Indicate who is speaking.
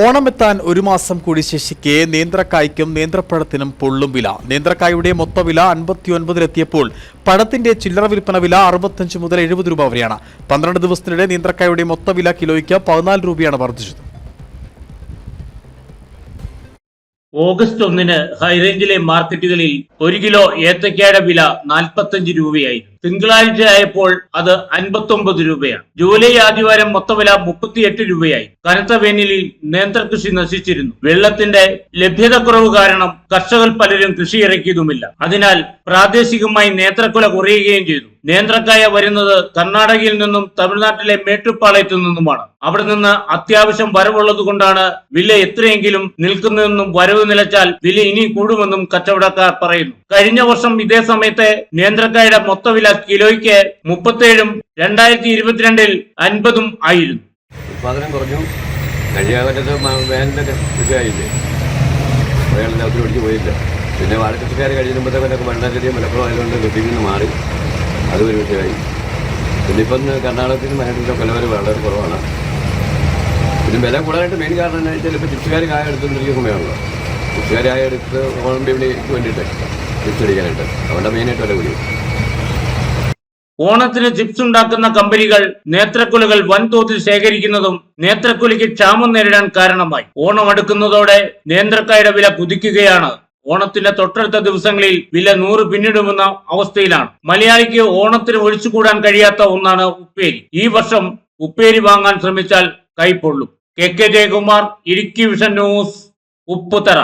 Speaker 1: ഓണമെത്താൻ ഒരു മാസം കൂടി ശേഷിക്കെ നേന്ത്രക്കായ്ക്കും നേന്ത്രപ്പഴത്തിനും പൊള്ളും വില. നേന്ത്രക്കായുടെ മൊത്തവില അൻപത്തിയൊൻപതിലെത്തിയപ്പോൾ പഴത്തിന്റെ ചില്ലറ വിൽപ്പന വില അറുപത്തഞ്ച് മുതൽ എഴുപത് രൂപ വരെയാണ്. പന്ത്രണ്ട് ദിവസത്തിനിടെ നേന്ത്രക്കായുടെ മൊത്തവില കിലോയ്ക്ക് പതിനാല് രൂപയാണ് വർദ്ധിച്ചത്.
Speaker 2: ഓഗസ്റ്റ് ഒന്നിന് ഹൈറേഞ്ചിലെ മാർക്കറ്റുകളിൽ ഒരു കിലോ ഏത്തയ്ക്കയുടെ വില നാൽപ്പത്തഞ്ച് രൂപയായിരുന്നു. തിങ്കളാഴ്ച ആയപ്പോൾ അത് അൻപത്തൊമ്പത് രൂപയാണ്. ജൂലൈ ആദ്യവാരം മൊത്തവില മുപ്പത്തിയെട്ട് രൂപയായി. കനത്ത വേനലിൽ നേന്ത്രകൃഷി നശിച്ചിരുന്നു. വെള്ളത്തിന്റെ ലഭ്യതക്കുറവ് കാരണം കർഷകർ പലരും കൃഷി ഇറക്കിയതുമില്ല. അതിനാൽ പ്രാദേശികമായി നേന്ത്രക്കുല കുറയുകയും ചെയ്തു. നേന്ത്രക്കായ വരുന്നത് കർണാടകയിൽ നിന്നും തമിഴ്നാട്ടിലെ മേട്ടുപ്പാളയത്തു നിന്നുമാണ്. അവിടെ നിന്ന് അത്യാവശ്യം വരവുള്ളത് കൊണ്ടാണ് വില എത്രയെങ്കിലും നിൽക്കുന്നതെന്നും വരവ് നിലച്ചാൽ വില ഇനി കൂടുമെന്നും കച്ചവടക്കാർ പറയുന്നു. കഴിഞ്ഞ വർഷം ഇതേ സമയത്തെ നേന്ത്രക്കായുടെ മൊത്തവില കിലോയ്ക്ക് മുപ്പത്തേഴും രണ്ടായിരത്തി ഇരുപത്തിരണ്ടിൽ അൻപതും ആയിരുന്നു.
Speaker 3: ഉത്പാദനം കുറഞ്ഞു. പോയില്ല. പിന്നെ വാഴക്കൃഷിക്കാർ കഴിയുമ്പോഴത്തേക്കൊക്കെ വെള്ളത്തിന്റെയും വിലക്കുറവായതുകൊണ്ട് കൃഷിയിൽ നിന്ന് മാറി. അത് ഒരു വിഷയമായി പിന്നെ ഇപ്പം കർണാടകത്തിൽ കൊല്ലം വരെ വളരെ കുറവാണ്. പിന്നെ വില കൂടാനായിട്ട് മെയിൻ കാരണം എന്താ വെച്ചാൽ ഇപ്പോൾ കൃഷിക്കാർ കായ എടുത്തുകൊണ്ടിരിക്കുന്ന സമയമാണല്ലോ. കൃഷിക്കാരായ എടുത്ത് ഓണം വിപണിക്ക് വേണ്ടിയിട്ട് തിരിച്ചടിക്കാനായിട്ട് അതുകൊണ്ടാണ് മെയിനായിട്ട് വില കൂടി
Speaker 2: ഓണത്തിന് ചിപ്സ് ഉണ്ടാക്കുന്ന കമ്പനികൾ നേത്രക്കുലകൾ വൻതോതിൽ ശേഖരിക്കുന്നതും നേത്രക്കുലിക്ക് ക്ഷാമം നേരിടാൻ കാരണമായി. ഓണം അടുക്കുന്നതോടെ നേന്ത്രക്കായുടെ വില കുതിക്കുകയാണ്. ഓണത്തിന്റെ തൊട്ടടുത്ത ദിവസങ്ങളിൽ വില നൂറ് പിന്നിടുമെന്ന അവസ്ഥയിലാണ്. മലയാളിക്ക് ഓണത്തിന് ഒഴിച്ചുകൂടാൻ കഴിയാത്ത ഒന്നാണ് ഉപ്പേരി. ഈ വർഷം ഉപ്പേരി വാങ്ങാൻ ശ്രമിച്ചാൽ കൈപ്പൊള്ളും K K Jayakumar Idukki Vision News Upputhara.